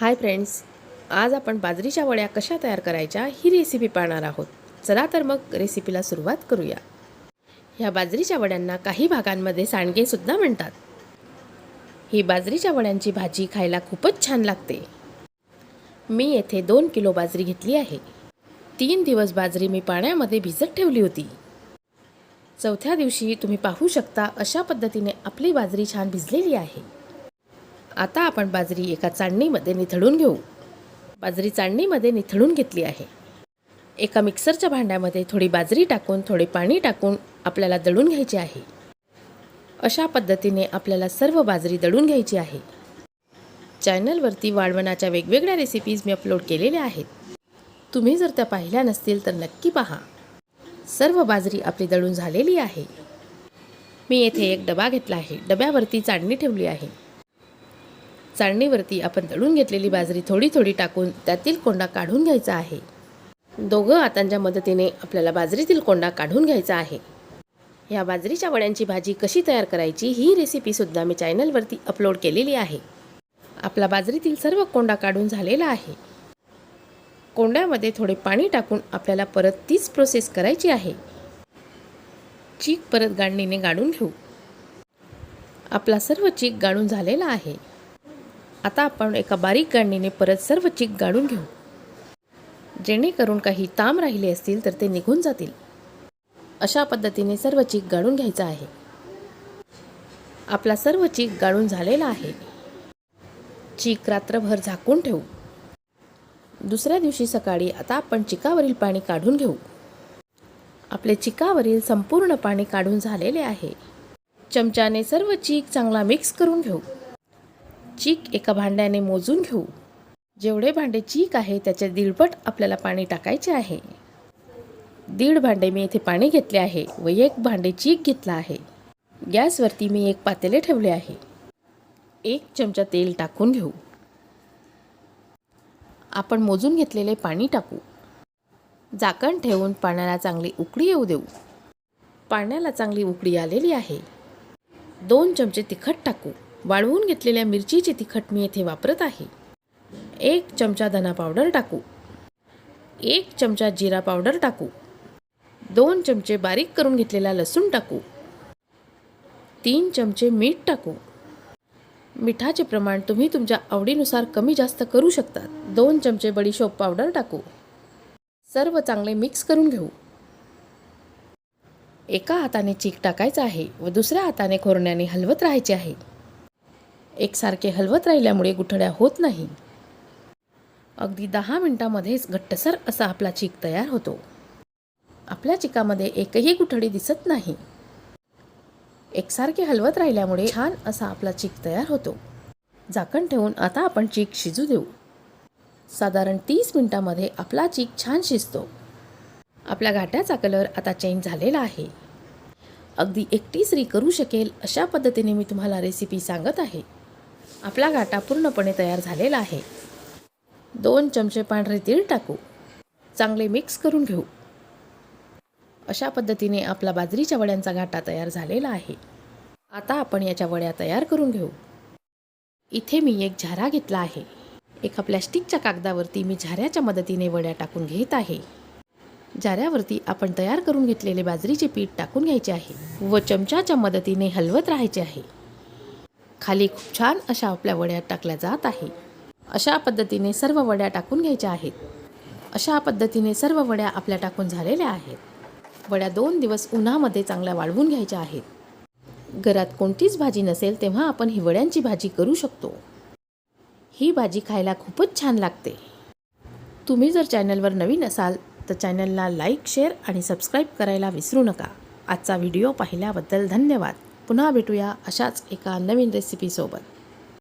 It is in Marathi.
हाय फ्रेंड्स आज आपण बाजरीच्या वड्या कशा तयार करायच्या ही रेसिपी पाहणार आहोत. चला तर मग रेसिपीला सुरुवात करूया. ह्या बाजरीच्या वड्यांना काही भागांमध्ये सांडगेसुद्धा म्हणतात. ही बाजरीच्या वड्यांची भाजी खायला खूपच छान लागते. मी येथे दोन किलो बाजरी घेतली आहे. तीन दिवस बाजरी मी पाण्यामध्ये भिजत ठेवली होती. चौथ्या दिवशी तुम्ही पाहू शकता अशा पद्धतीने आपली बाजरी छान भिजलेली आहे. आता आपण बाजरी एका चाळणीमध्ये निथळून घेऊ. बाजरी चाळणीमध्ये निथळून घेतली आहे. एका मिक्सरच्या भांड्यामध्ये थोडी बाजरी टाकून थोडे पाणी टाकून आपल्याला दळून घ्यायची आहे. अशा पद्धतीने आपल्याला सर्व बाजरी दळून घ्यायची आहे. चॅनलवरती वाळवणाच्या वेगवेगळ्या रेसिपीज मी अपलोड केलेल्या आहेत. तुम्ही जर त्या पाहिल्या नसतील तर नक्की पहा. सर्व बाजरी आपली दळून झालेली आहे. मी येथे एक डबा घेतला आहे. डब्यावरती चाळणी ठेवली आहे. चाळणीवरती आपण दळून घेतलेली बाजरी थोडी थोडी टाकून त्यातील कोंडा काढून घ्यायचा आहे. दोघं हातांच्या मदतीने आपल्याला बाजरीतील कोंडा काढून घ्यायचा आहे. या बाजरीच्या वड्यांची भाजी कशी तयार करायची ही रेसिपीसुद्धा मी चॅनलवरती अपलोड केलेली आहे. आपला बाजरीतील सर्व कोंडा काढून झालेला आहे. कोंड्यामध्ये थोडे पाणी टाकून आपल्याला परत तीच प्रोसेस करायची आहे. चीक परत गाडणीने गाडून घेऊ. आपला सर्व चीक गाळून झालेला आहे. आता आपण एका बारीक गाडणीने परत सर्व चीक गाळून घेऊ. जेणेकरून काही ताम राहिले असतील तर ते निघून जातील. अशा पद्धतीने सर्व चीक गाळून घ्यायचा आहे. आपला सर्व चीक गाळून झालेला आहे. चीक रात्रभर झाकून ठेवू. दुसऱ्या दिवशी सकाळी आता आपण चिकावरील पाणी काढून घेऊ. आपले चिकावरील संपूर्ण पाणी काढून झालेले आहे. चमच्याने सर्व चीक चांगला मिक्स करून घेऊ. चीक एका भांड्याने मोजून घेऊ. जेवढे भांडे चीक आहे त्याच्या दीडपट आपल्याला पाणी टाकायचे आहे. दीड भांडे मी येथे पाणी घेतले आहे व एक भांडे चीक घेतला आहे. गॅसवरती मी एक पातेले ठेवले आहे. एक चमचा तेल टाकून घेऊ. आपण मोजून घेतलेले पाणी टाकू. झाकण ठेवून पाण्याला चांगली उकळी येऊ देऊ. पाण्याला चांगली उकळी आलेली आहे. दोन चमचे तिखट टाकू. वाळवून घेतलेल्या मिरचीची तिखट मी येथे वापरत आहे. एक चमचा धना पावडर टाकू. एक चमचा जिरा पावडर टाकू. दोन चमचे बारीक करून घेतलेला लसूण टाकू. तीन चमचे मीठ टाकू. मिठाचे प्रमाण तुम्ही तुमच्या आवडीनुसार कमी जास्त करू शकता दोन चमचे बडीशोप पावडर टाकू. सर्व चांगले मिक्स करून घेऊ. एका हाताने चीक टाकायचा आहे व दुसऱ्या हाताने खोरण्याने हलवत राहायचे आहे. एकसारखे हलवत राहिल्यामुळे गुठड्या होत नाही. अगदी दहा मिनटामध्येच घट्टसर असा आपला चीक तयार होतो. आपल्या चिकामध्ये एकही गुठडी दिसत नाही. एकसारखे हलवत राहिल्यामुळे छान असा आपला चीक तयार होतो. झाकण ठेवून आता आपण चीक शिजू देऊ. साधारण तीस मिनटामध्ये आपला चीक छान शिजतो. आपल्या घाट्याचा कलर आता चेंज झालेला आहे. अगदी एकटी री करू शकेल अशा पद्धतीने मी तुम्हाला रेसिपी सांगत आहे. आपला घाटा पूर्णपणे तयार झालेला आहे. दोन चमचे पांढरे तीळ टाकू. चांगले मिक्स करून घेऊ. अशा पद्धतीने आपला बाजरीच्या वड्यांचा घाटा तयार झालेला आहे. आता आपण याच्या वड्या तयार करून घेऊ. इथे मी एक झारा घेतला आहे. एका प्लॅस्टिकच्या कागदावरती मी झाऱ्याच्या मदतीने वड्या टाकून घेत आहे. झाऱ्यावरती आपण तयार करून घेतलेले बाजरीचे पीठ टाकून घ्यायचे आहे व चमच्याच्या मदतीने हलवत राहायचे आहे. खाली खूप छान अशा आपल्या वड्या टाकल्या जात आहे अशा पद्धतीने सर्व वड्या टाकून घ्यायच्या आहेत. अशा पद्धतीने सर्व वड्या आपल्या टाकून झालेल्या आहेत. वड्या दोन दिवस उन्हामध्ये चांगल्या वाळवून घ्यायच्या आहेत. घरात कोणतीच भाजी नसेल तेव्हा आपण ही वड्यांची भाजी करू शकतो. ही भाजी खायला खूपच छान लागते. तुम्ही जर चॅनलवर नवीन असाल तर चॅनलला लाईक शेअर आणि सबस्क्राईब करायला विसरू नका. आजचा व्हिडिओ पाहिल्याबद्दल धन्यवाद. पुन्हा भेटूया अशाच एका नवीन रेसिपीसोबत